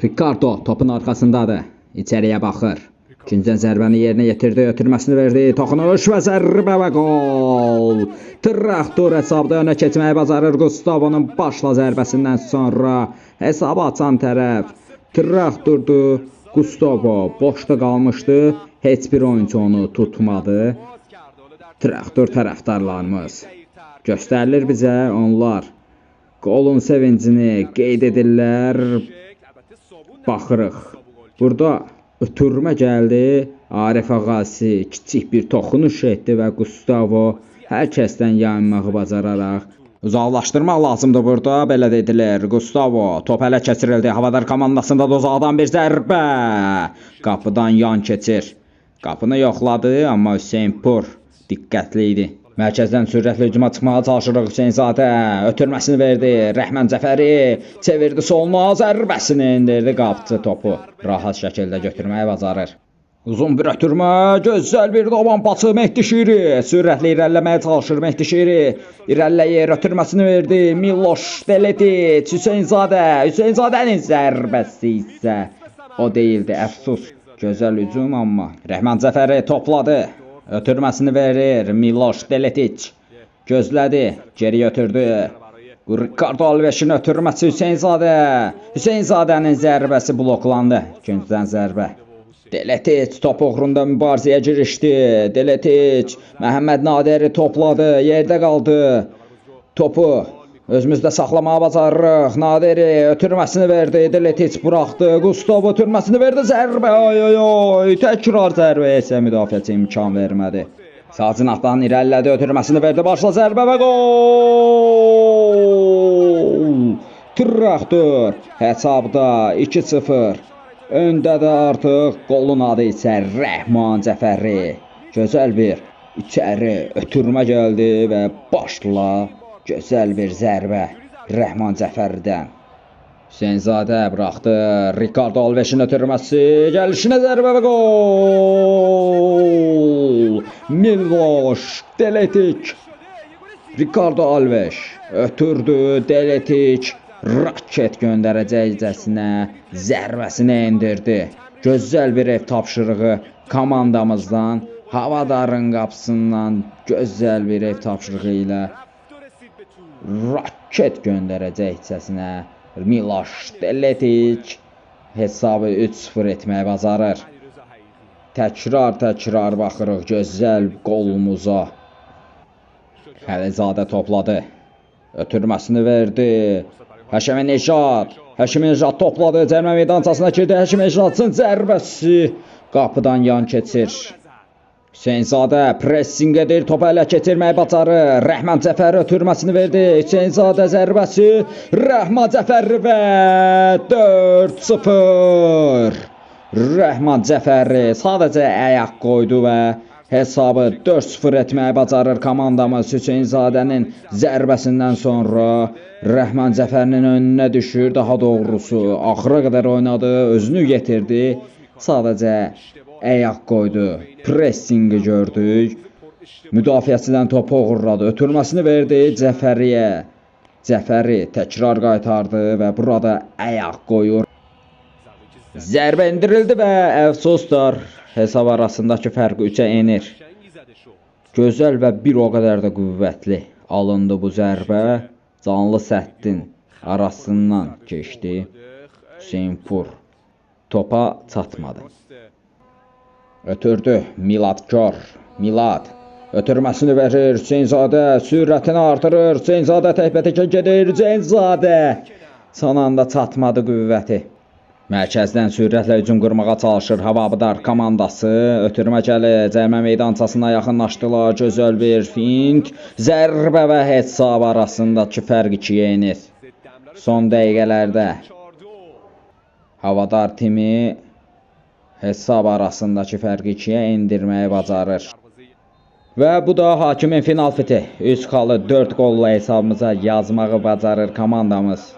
Ricardo topun arxasındadır. İçəriyə baxır. İkinci zərbəni yerinə yetirdi, ötürməsini verdi. Toxunuş və zərbə və gol. Traktor hesabda önə keçməyi bacarır Gustavonun başla zərbəsindən sonra hesabı açan tərəf Traktordur. Gustavo boşda qalmışdı. Heç bir oyunçu onu tutmadı. Traktor tərəfdarlarımız göstərilir bizə onlar qolun sevincini qeyd edirlər. Baxırıq. Burada ötürmə gəldi. Arif Ağası kiçik bir toxunuş etdi və Gustavo hər kəsdən yayınmağı bacararaq uzaqlaşdırmaq lazımdır burada. Belə də edilir. Gustavo top ələ keçirildi. Havadar komandasında da uzaqdan bir zərbə. Qapıdan yan keçir. Qapını yoxladı, amma Hüseynpur diqqətli idi. Mərkəzdən sürətli hücuma çıxmağa çalışırıq Hüseynzadə. Ötürməsini verdi. Rəhman Cəfəri çevirdi soluna, zərbəsini endirdi qapçı topu. Rahat şəkildə götürməyi bacarır. Uzun bir ötürmə, gözəl bir davan pası Mehdi Şiri. Sürətli irəliləməyə çalışır Mehdi Şiri. İrəliləyir, ötürməsini verdi. Miloş Deletic, Hüseynzadə. Hüseynzadənin zərbəsi isə o deyildi, əfsus. Gözəl hücum amma Rəhman Cəfəri topladı. Ötürməsini verir Miloş Deletic. Gözlədi, geri ötürdü. Ricardo Alves'in ötürməsi Hüseynzadə. Hüseynzadənin zərbəsi bloklandı. İkincidən zərbə. Deletic top uğrunda mübarizəyə girişdi. Deletic Məhəmməd Naderi topladı, yerdə qaldı. Topu özümüzdə saxlamağa bacarırıq. Naderi ötürməsini verdi. Deletic buraxdı. Gustavo ötürməsini verdi. Zərbə. Ay ay ay. Təkrar zərbə isə müdafiəçi imkan vermədi. Sacinatdan irəlilədi, ötürməsini verdi. Başla zərbə və gol. Traktor hesabda 2-0. Öndə də artıq qolun adı isə Rəhman Cəfəri. Gözəl bir içəri ötürmə gəldi və başla gözəl bir zərbə Rəhman Cəfərdən. Hüseynzadə buraxdı. Ricardo Alves'in ötürməsi. Gəlişinə zərbə və gol. Miloš Deletic. Ricardo Alves ötürdü. Deletic raket göndərəcəkcəsinə zərbəsini endirdi. Gözəl bir ev tapşırığı komandamızdan, havadarın qapısından gözəl bir ev tapşırığı ilə raket göndərəcəkcəsinə Miloš Deletic hesabı 3-0 etməyə bacarır. Təkrar-təkrar baxırıq gözəl qolumuza. Xəlizadə topladı. Ötürməsini verdi. Həşimi Nejad. Həşimi Nejad topladı. Cərmə meydançasına girdi. Həşimi Nejadın zərbəsi qapıdan yan keçir. Hüseynzadə pressing edir, topu ələ keçirməyi bacarır. Rəhman Cəfər ötürməsini verdi. Hüseynzadə zərbəsi. Rəhman Cəfər və 4-0. Rəhman Cəfəri sadəcə ayaq qoydu və hesabı 4-0 etməyi bacarır komandamız Hüseynzadənin zərbəsindən sonra Rəhman Cəfərinin önünə düşür, daha doğrusu axıra qədər oynadı, özünü yetirdi. Sadəcə ayaq qoydu. Pressingi gördük. Müdafiəçidən topu uğurladı. Ötürməsini verdi Cəfəriyə. Cəfəri təkrar qaytardı və burada ayaq qoyur. Zərbə endirildi və əfsuslar hesab arasındakı fərq 3-ə enir. Gözəl və bir o qədər də qüvvətli alındı bu zərbə. Canlı səddin arasından keçdi. Hüseynpur topa çatmadı. Ötürdü Milad Kor. Milad ötürməsini verir Hüseynzadə, sürətini artırır. Hüseynzadə təkbətəkə gedir. Hüseynzadə son anda çatmadı qüvvəti. Mərkəzdən sürətlə hücum qurmağa çalışır Havabdar komandası. Ötürmə gəlir, cərmə meydançasına yaxınlaşdılar. Gözəl bir fint, zərbə və hesab arasındakı fərq 2-yə enir. Son dəqiqələrdə Havadar timi hesab arasındakı fərqi 2-yə endirməyi bacarır. Və bu da hakimin final fiti. 3 xalı 4 qolla hesabımıza yazmağı bacarır komandamız.